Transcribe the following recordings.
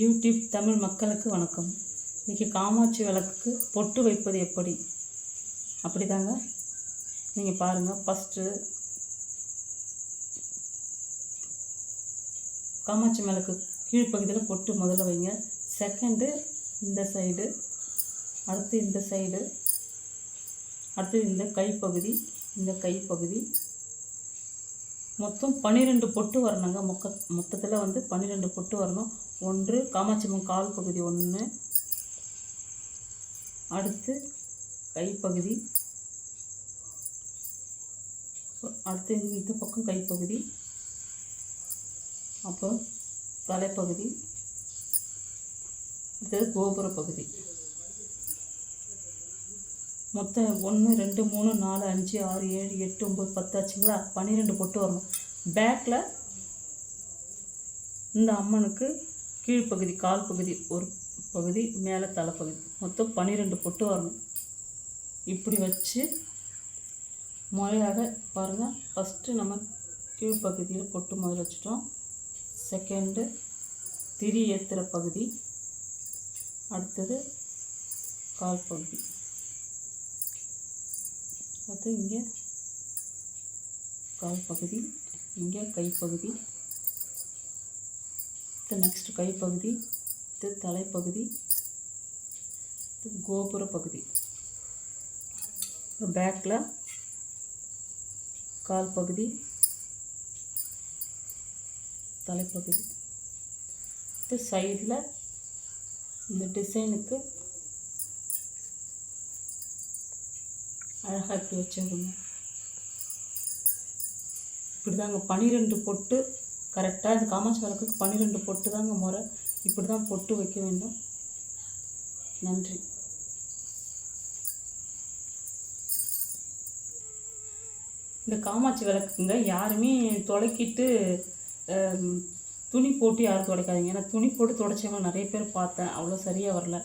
YouTube Tamil மக்களுக்கு வணக்கம். இன்றைக்கி காமாட்சி விளக்குக்கு பொட்டு வைப்பது எப்படி? அப்படிதாங்க. நீங்கள் பாருங்கள் ஃபஸ்ட்டு காமாட்சி விளக்கு கீழ்ப்பகுதியில் பொட்டு முதல்ல வைங்க. செகண்டு இந்த சைடு அடுத்து இந்த சைடு அடுத்து இந்த கைப்பகுதி இந்த கைப்பகுதி. மொத்தம் பன்னிரெண்டு பொட்டு வரணுங்க. மொக்க மொத்தத்தில் வந்து பன்னிரெண்டு பொட்டு வரணும். ஒன்று காமாட்சியம்மன் கால் பகுதி ஒன்று அடுத்து கைப்பகுதி. அடுத்து இந்த பக்கம் கைப்பகுதி. அப்புறம் தலைப்பகுதி. அடுத்தது கோபுர பகுதி மொத்தம் ஒன்று ரெண்டு மூணு நாலு அஞ்சு ஆறு ஏழு எட்டு ஒம்பது பத்து ஆச்சுங்களா? பன்னிரெண்டு பொட்டு வரணும். பேக்கில் இந்த அம்மனுக்கு கீழ்ப்பகுதி கால் பகுதி ஒரு பகுதி மேலே தலைப்பகுதி மொத்தம் பன்னிரெண்டு பொட்டு வரணும். இப்படி வச்சு முறையாக பாருங்கள் ஃபஸ்ட்டு நம்ம கீழ்ப்பகுதியில் பொட்டு முதல்ல வச்சுட்டோம். செகண்டு திரி ஏற்றுகிற பகுதி. அடுத்தது கால் பகுதி. அது இங்கே கால் பகுதி இங்கே கைப்பகுதி இது நெக்ஸ்ட் கைப்பகுதி இது தலைப்பகுதி இது கோபுர பகுதி. பேக்கில் கால் பகுதி தலைப்பகுதி இது சைடில் இந்த டிசைனுக்கு அழகாக இப்படி வச்சுருங்க இப்படி தாங்க பன்னிரெண்டு பொட்டு கரெக்டாக இந்த காமாட்சி விளக்குக்கு பன்னிரெண்டு பொட்டு தாங்க முறை. இப்படி தான் பொட்டு வைக்க வேண்டும். நன்றி. இந்த காமாட்சி விளக்குங்க யாருமே துடைக்கிட்டு துணி போட்டு யாரும் துடைக்காதீங்க ஏன்னா துணி போட்டு துடைச்சவங்க நிறைய பேர் பார்த்தேன். அவ்வளோ சரியாக வரல.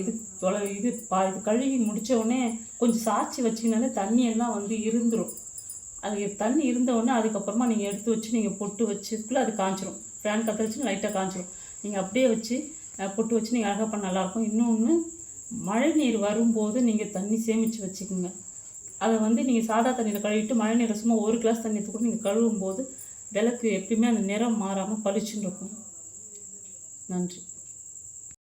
இது தொலை இது பா இது கழுவி முடிச்ச உடனே கொஞ்சம் சாய்ச்சி வச்சிங்கனாலே தண்ணியெல்லாம் வந்து இருந்துடும் அது தண்ணி இருந்த உடனே அதுக்கப்புறமா நீங்கள் எடுத்து வச்சு நீங்கள் பொட்டு வச்சுக்குள்ளே அது காஞ்சிரும். ஃபேன் கற்று வச்சு லைட்டாக காஞ்சிரும். நீங்கள் அப்படியே வச்சு பொட்டு வச்சு நீங்கள் அழகாக பண்ண நல்லாயிருக்கும். இன்னொன்று மழை நீர் வரும்போது நீங்கள் தண்ணி சேமித்து வச்சுக்கோங்க. அதை வந்து நீங்கள் சாதா தண்ணியில் கழுவிட்டு மழை நீரை சும்மா ஒரு கிளாஸ் தண்ணி கூட நீங்கள் கழுவும் போது விளக்கு எப்பயுமே அந்த நிறம் மாறாமல் பளிச்சுன்னு இருக்கும். நன்றி.